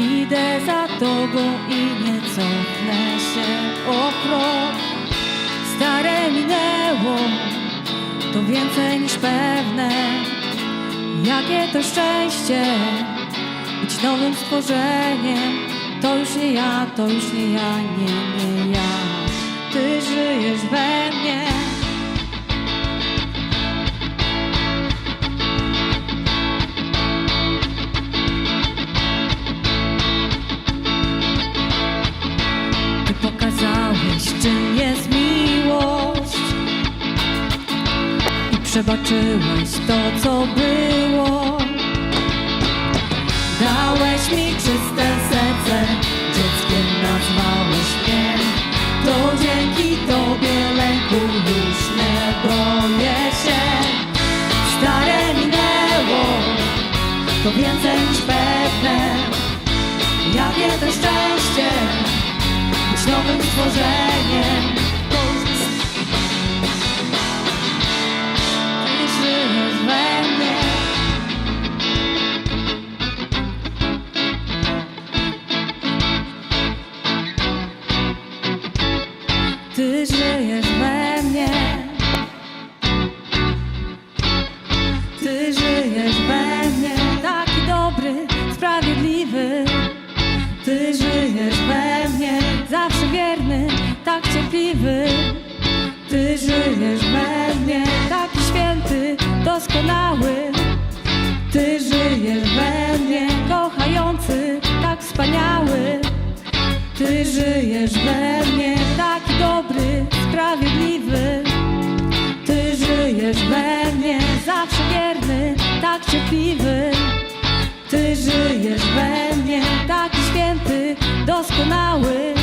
Idę za tobą i nie cofnę się o krok. Stare minęło, to więcej niż pewne. Jakie to szczęście być nowym stworzeniem. To już nie ja, to już nie ja, nie, nie ja. Ty żyjesz we mnie. Przebaczyłeś to, co było. Dałeś mi czyste serce, dzieckiem nazwałeś mnie. To dzięki Tobie lęku już nie boję się. Stare minęło, to więcej niż pewne. Jakie to szczęście, być nowym stworzeniem. Wspaniały. Ty żyjesz we mnie, taki dobry, sprawiedliwy. Ty żyjesz we mnie, zawsze wierny, tak cierpliwy. Ty żyjesz we mnie, taki święty, doskonały.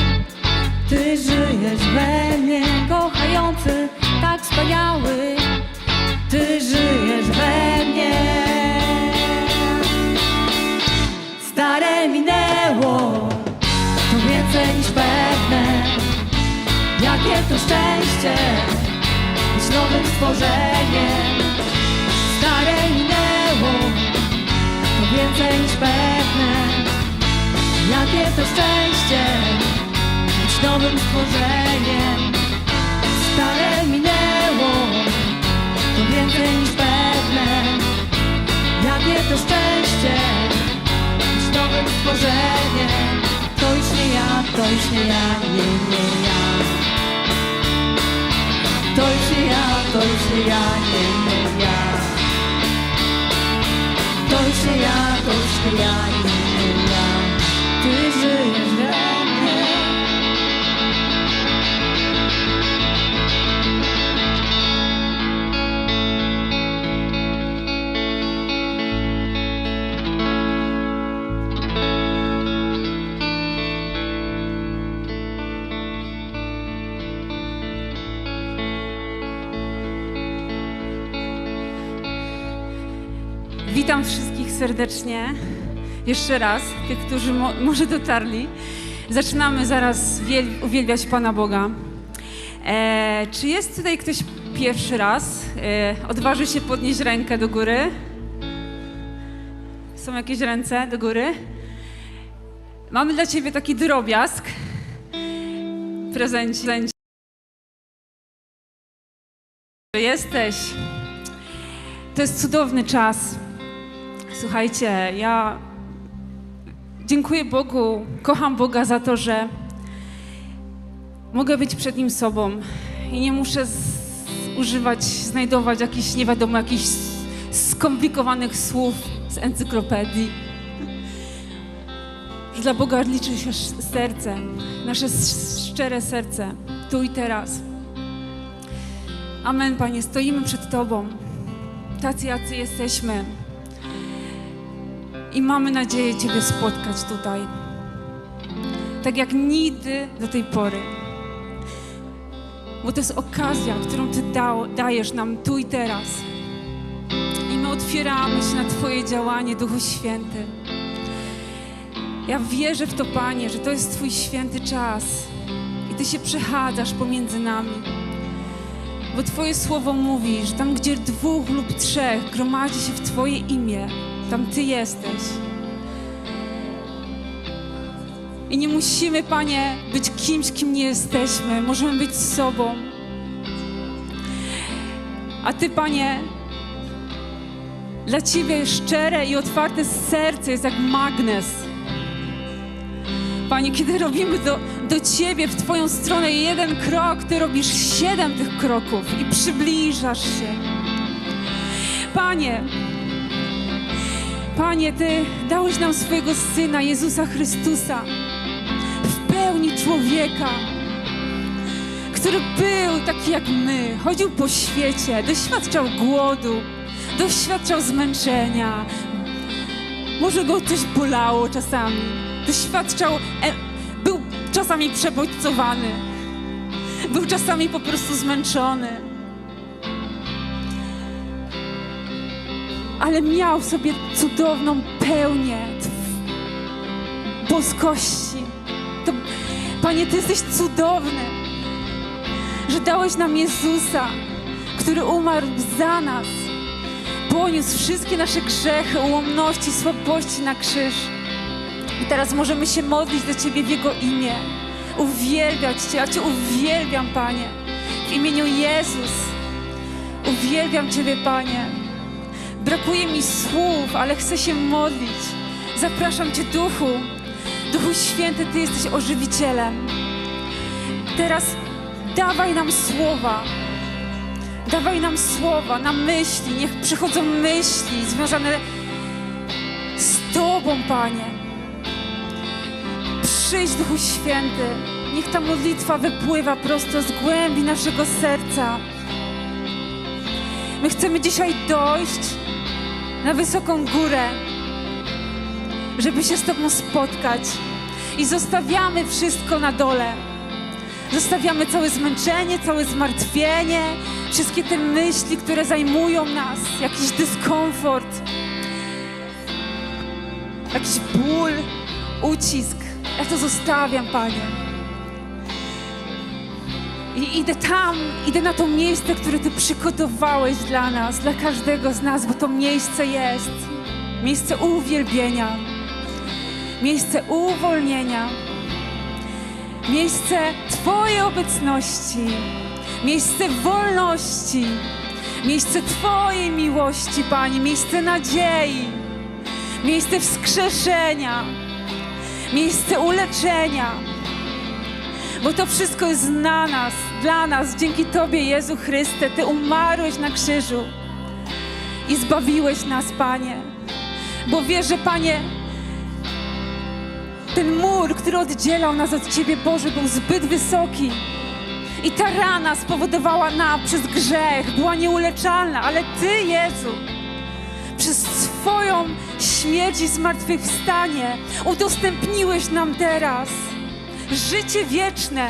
Ty żyjesz we mnie, kochający, tak wspaniały. Ty żyjesz we mnie. To szczęście być nowym stworzeniem. Stare minęło, to więcej niż pewne. Jakie to szczęście być nowym stworzeniem. Stare minęło, to więcej niż pewne. Jakie to szczęście być nowym stworzeniem. To już nie ja, to już nie ja, nie, nie ja. Ja, to już nie ja, nie, nie ja. To już serdecznie. Jeszcze raz, tych, którzy mo- może dotarli. Zaczynamy zaraz wiel- uwielbiać Pana Boga. E, czy jest tutaj ktoś pierwszy raz? E, odważy się podnieść rękę do góry? Są jakieś ręce do góry? Mamy dla Ciebie taki drobiazg. Prezenci. Jesteś. To jest cudowny czas. Słuchajcie, ja dziękuję Bogu, kocham Boga za to, że mogę być przed Nim sobą i nie muszę używać, znajdować jakichś, nie wiadomo, jakichś skomplikowanych słów z encyklopedii. Dla Boga liczy się serce, nasze szczere serce, tu i teraz. Amen, Panie, stoimy przed Tobą tacy, jacy jesteśmy. I mamy nadzieję Ciebie spotkać tutaj. Tak jak nigdy do tej pory. Bo to jest okazja, którą Ty dał, dajesz nam tu i teraz. I my otwieramy się na Twoje działanie, Duchu Święty. Ja wierzę w to, Panie, że to jest Twój święty czas. I Ty się przechadzasz pomiędzy nami. Bo Twoje słowo mówi, że tam, gdzie dwóch lub trzech gromadzi się w Twoje imię, tam Ty jesteś. I nie musimy, Panie, być kimś, kim nie jesteśmy. Możemy być sobą. A Ty, Panie, dla Ciebie szczere i otwarte serce jest jak magnes. Panie, kiedy robimy do, do Ciebie w Twoją stronę jeden krok, Ty robisz siedem tych kroków i przybliżasz się. Panie, Panie, Ty dałeś nam swojego Syna, Jezusa Chrystusa, w pełni człowieka, który był taki jak my, chodził po świecie, doświadczał głodu, doświadczał zmęczenia, może go coś bolało czasami, doświadczał, e, był czasami przebodźcowany, był czasami po prostu zmęczony. Ale miał w sobie cudowną pełnię boskości. To, Panie, Ty jesteś cudowny, że dałeś nam Jezusa, który umarł za nas, poniósł wszystkie nasze grzechy, ułomności, słabości na krzyż. I teraz możemy się modlić do Ciebie w Jego imię, uwielbiać Cię. Ja Cię uwielbiam, Panie, w imieniu Jezus. Uwielbiam Ciebie, Panie. Brakuje mi słów, ale chcę się modlić. Zapraszam Cię, Duchu. Duchu Święty, Ty jesteś ożywicielem. Teraz dawaj nam słowa. Dawaj nam słowa na myśli. Niech przychodzą myśli związane z Tobą, Panie. Przyjdź, Duchu Święty. Niech ta modlitwa wypływa prosto z głębi naszego serca. My chcemy dzisiaj dojść na wysoką górę, żeby się z Tobą spotkać. I zostawiamy wszystko na dole. Zostawiamy całe zmęczenie, całe zmartwienie, wszystkie te myśli, które zajmują nas, jakiś dyskomfort, jakiś ból, ucisk. Ja to zostawiam, Panie. I idę tam, idę na to miejsce, które Ty przygotowałeś dla nas, dla każdego z nas, bo to miejsce jest. Miejsce uwielbienia, miejsce uwolnienia, miejsce Twojej obecności, miejsce wolności, miejsce Twojej miłości, Panie, miejsce nadziei, miejsce wskrzeszenia, miejsce uleczenia bo to wszystko jest na nas, dla nas, dzięki Tobie, Jezu Chryste. Ty umarłeś na krzyżu i zbawiłeś nas, Panie. Bo wierzę, Panie, ten mur, który oddzielał nas od Ciebie, Boże, był zbyt wysoki. I ta rana spowodowała nam przez grzech, była nieuleczalna, ale Ty, Jezu, przez swoją śmierć i zmartwychwstanie udostępniłeś nam teraz życie wieczne,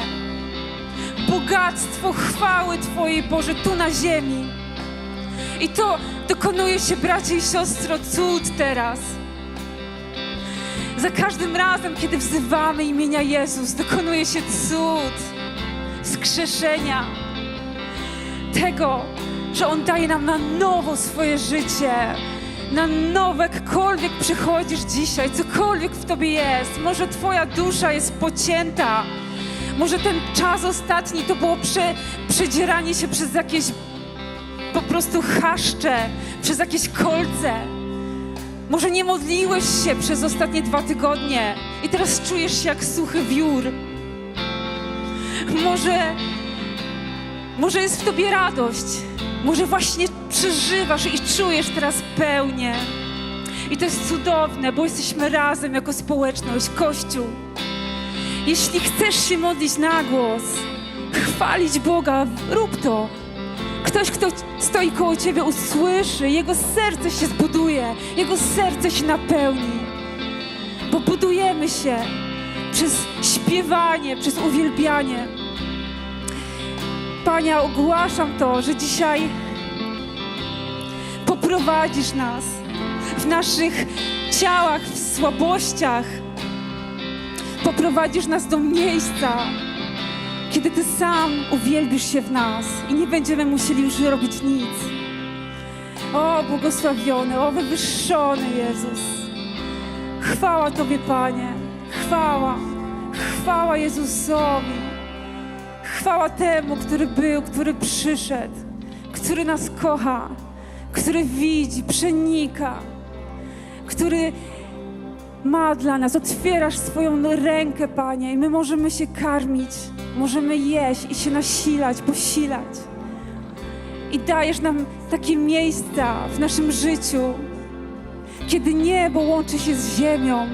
bogactwo chwały Twojej, Boże, tu na ziemi. I to dokonuje się, bracie i siostro, cud teraz. Za każdym razem, kiedy wzywamy imienia Jezus, dokonuje się cud skrzeszenia tego, że On daje nam na nowo swoje życie, na nowe, jakkolwiek przychodzisz dzisiaj, cokolwiek w Tobie jest. Może Twoja dusza jest pocięta, może ten czas ostatni to było prze, przedzieranie się przez jakieś po prostu chaszcze, przez jakieś kolce. Może nie modliłeś się przez ostatnie dwa tygodnie i teraz czujesz się jak suchy wiór. Może, może jest w tobie radość. Może właśnie przeżywasz i czujesz teraz pełnię. I to jest cudowne, bo jesteśmy razem jako społeczność, Kościół. Jeśli chcesz się modlić na głos, chwalić Boga, rób to. Ktoś, kto stoi koło ciebie, usłyszy, jego serce się zbuduje, jego serce się napełni. Bo budujemy się przez śpiewanie, przez uwielbianie. Panie, ogłaszam to, że dzisiaj poprowadzisz nas w naszych ciałach, w słabościach. Poprowadzisz nas do miejsca, kiedy Ty sam uwielbisz się w nas i nie będziemy musieli już robić nic. O, błogosławiony, o, wywyższony Jezus. Chwała Tobie, Panie. Chwała. chwała Jezusowi. Chwała temu, który był, który przyszedł, który nas kocha, który widzi, przenika, który ma dla nas. Otwierasz swoją rękę, Panie, i my możemy się karmić, możemy jeść i się nasilać, posilać. I dajesz nam takie miejsca w naszym życiu, kiedy niebo łączy się z ziemią.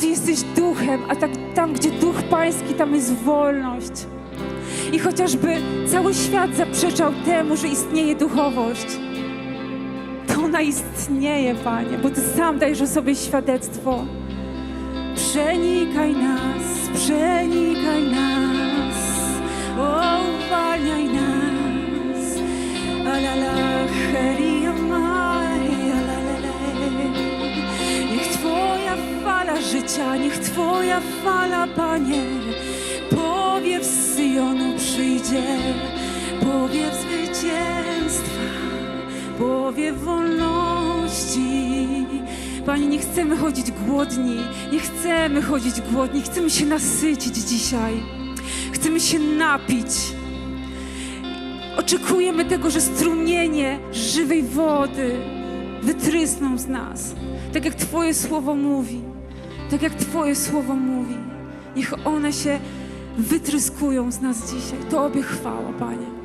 Ty jesteś duchem, a tak, tam, gdzie duch Pański, tam jest wolność. I chociażby cały świat zaprzeczał temu, że istnieje duchowość, to ona istnieje, Panie, bo Ty sam dajesz o sobie świadectwo. Przenikaj nas, przenikaj nas, o, uwalniaj nas. Alala, heria, życia, niech Twoja fala, Panie, powiew z Syjonu przyjdzie, powiew zwycięstwa, powiew wolności. Panie, nie chcemy chodzić głodni, nie chcemy chodzić głodni, chcemy się nasycić dzisiaj, chcemy się napić. Oczekujemy tego, że strumienie żywej wody wytrysną z nas. Tak jak Twoje słowo mówi. Tak jak Twoje słowo mówi. Niech one się wytryskują z nas dzisiaj. Tobie chwała, Panie.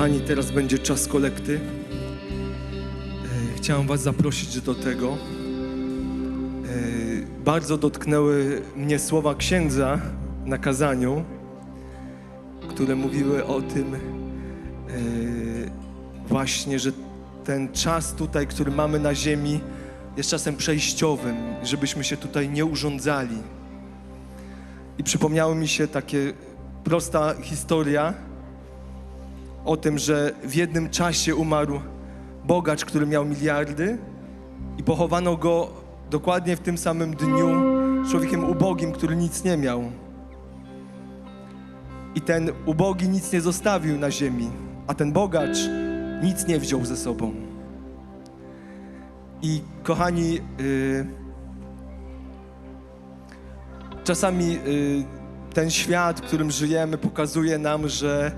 Kochani, teraz będzie czas kolekty. E, Chciałem Was zaprosić do tego. E, Bardzo dotknęły mnie słowa księdza na kazaniu, które mówiły o tym e, właśnie, że ten czas tutaj, który mamy na ziemi, jest czasem przejściowym, żebyśmy się tutaj nie urządzali. I przypomniało mi się takie prosta historia, o tym, że w jednym czasie umarł bogacz, który miał miliardy i pochowano go dokładnie w tym samym dniu człowiekiem ubogim, który nic nie miał. I ten ubogi nic nie zostawił na ziemi, a ten bogacz nic nie wziął ze sobą. I kochani, yy, czasami yy, ten świat, w którym żyjemy, pokazuje nam, że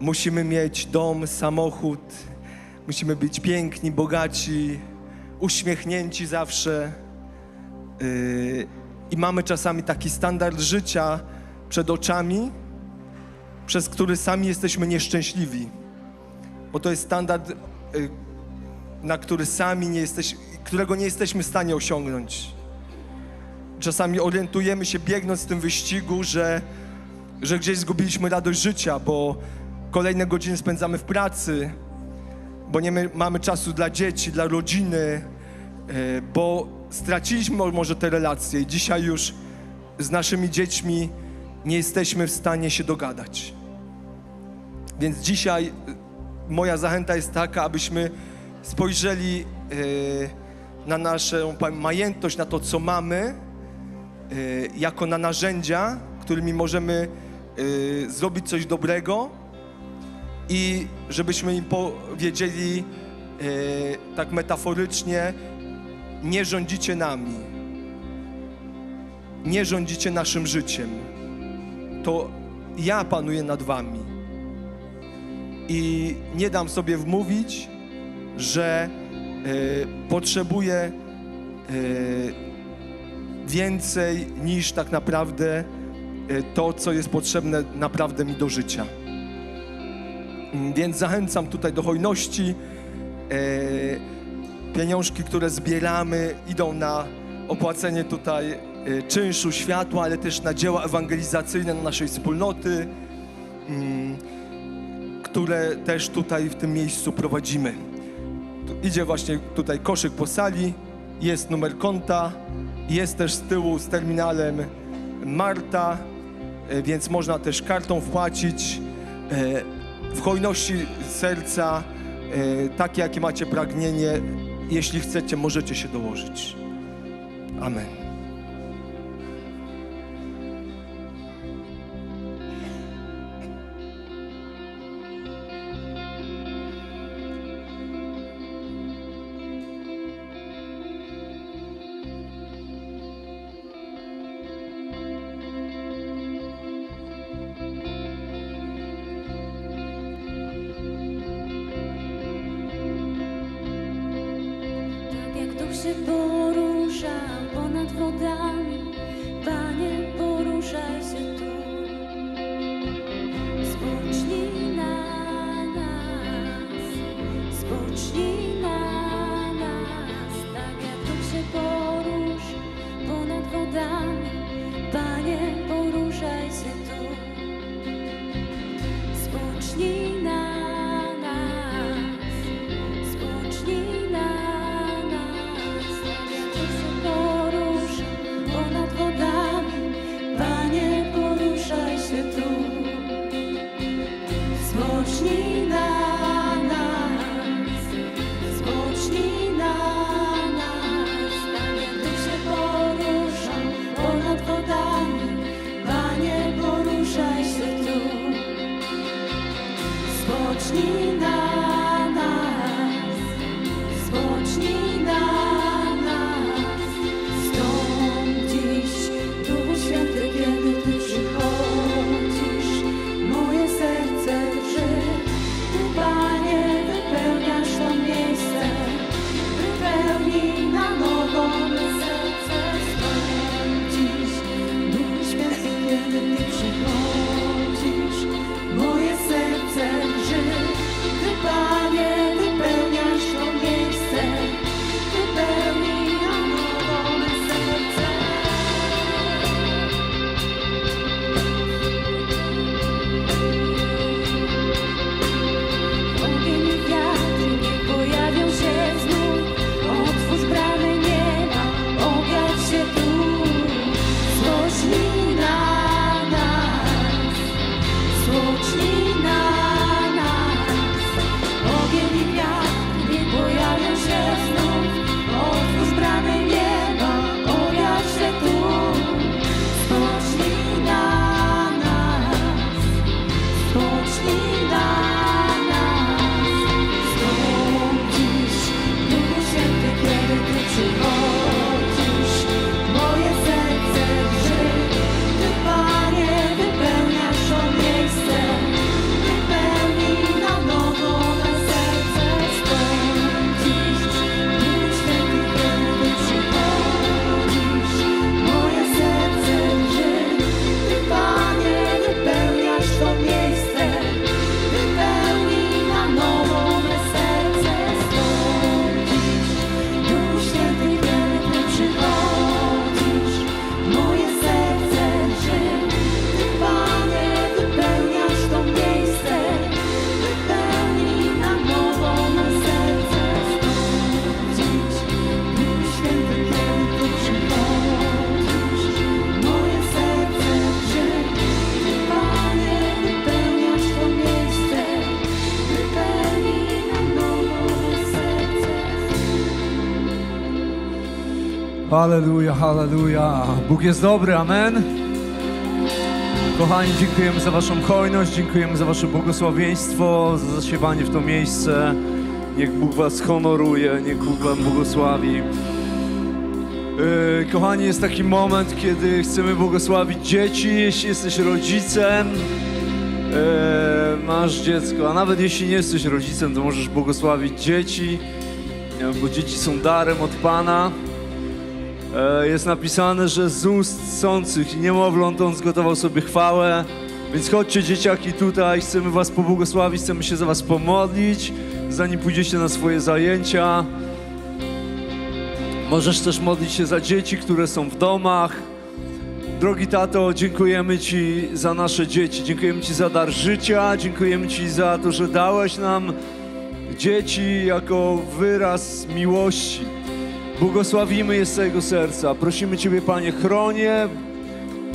Musimy mieć dom, samochód, musimy być piękni, bogaci, uśmiechnięci zawsze. Yy, I mamy czasami taki standard życia przed oczami, przez który sami jesteśmy nieszczęśliwi. Bo to jest standard, yy, na który sami nie jesteś, którego nie jesteśmy w stanie osiągnąć. Czasami orientujemy się biegnąc w tym wyścigu, że, że gdzieś zgubiliśmy radość życia, bo Kolejne godziny spędzamy w pracy, bo nie my- mamy czasu dla dzieci, dla rodziny, e, bo straciliśmy mo- może te relacje i dzisiaj już z naszymi dziećmi nie jesteśmy w stanie się dogadać. Więc dzisiaj e, moja zachęta jest taka, abyśmy spojrzeli e, na naszą majętność, na to, co mamy, jako na narzędzia, którymi możemy zrobić coś dobrego i żebyśmy im powiedzieli e, tak metaforycznie, nie rządzicie nami, nie rządzicie naszym życiem, to ja panuję nad wami i nie dam sobie wmówić, że e, potrzebuję e, więcej niż tak naprawdę to, co jest potrzebne naprawdę mi do życia. Mm, Więc zachęcam tutaj do hojności. E, pieniążki, które zbieramy, idą na opłacenie tutaj e, czynszu światła, ale też na dzieła ewangelizacyjne na naszej wspólnoty, mm, które też tutaj w tym miejscu prowadzimy. Idzie właśnie tutaj koszyk po sali, jest numer konta, jest też z tyłu z terminalem Marta, e, więc można też kartą wpłacić. W hojności serca, e, takie jakie macie pragnienie, jeśli chcecie, możecie się dołożyć. Amen. Huczny. Halleluja, halleluja. Bóg jest dobry, amen. Kochani, dziękujemy za Waszą hojność, dziękujemy za Wasze błogosławieństwo, za zasiewanie w to miejsce. Niech Bóg Was honoruje, niech Bóg Wam błogosławi. Yy, kochani, jest taki moment, kiedy chcemy błogosławić dzieci, jeśli jesteś rodzicem. yy, masz dziecko, a nawet jeśli nie jesteś rodzicem, to możesz błogosławić dzieci, bo dzieci są darem od Pana. E, jest napisane, że z ust chcących i niemowląt on zgotował sobie chwałę. Więc chodźcie dzieciaki tutaj, chcemy was pobłogosławić, chcemy się za was pomodlić, zanim pójdziecie na swoje zajęcia. Możesz też modlić się za dzieci, które są w domach. Drogi tato, dziękujemy Ci za nasze dzieci, dziękujemy Ci za dar życia, dziękujemy Ci za to, że dałeś nam dzieci jako wyraz miłości. Błogosławimy je z całego serca. Prosimy Ciebie, Panie, chronię,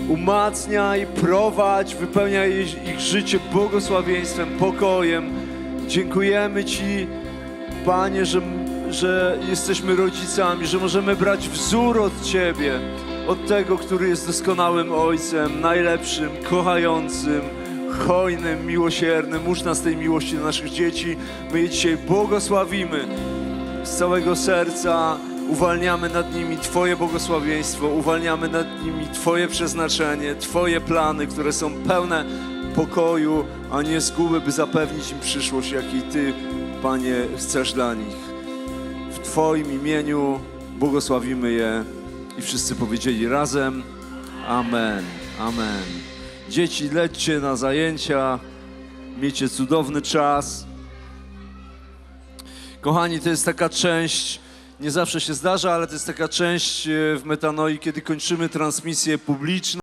umacniaj, prowadź, wypełniaj ich- życie błogosławieństwem, pokojem. Dziękujemy Ci, Panie, że, że jesteśmy rodzicami, że możemy brać wzór od Ciebie, od tego, który jest doskonałym Ojcem, najlepszym, kochającym, hojnym, miłosiernym. Ucz nas tej miłości do naszych dzieci. My je dzisiaj błogosławimy z całego serca uwalniamy nad nimi Twoje błogosławieństwo, uwalniamy nad nimi Twoje przeznaczenie, Twoje plany, które są pełne pokoju, a nie zguby, by zapewnić im przyszłość, jakiej Ty, Panie, chcesz dla nich. W Twoim imieniu błogosławimy je i wszyscy powiedzieli razem Amen, Amen. Dzieci, lećcie na zajęcia, miejcie cudowny czas. Kochani, to jest taka część, nie zawsze się zdarza, ale to jest taka część e, w metanoi, kiedy kończymy transmisję publiczną.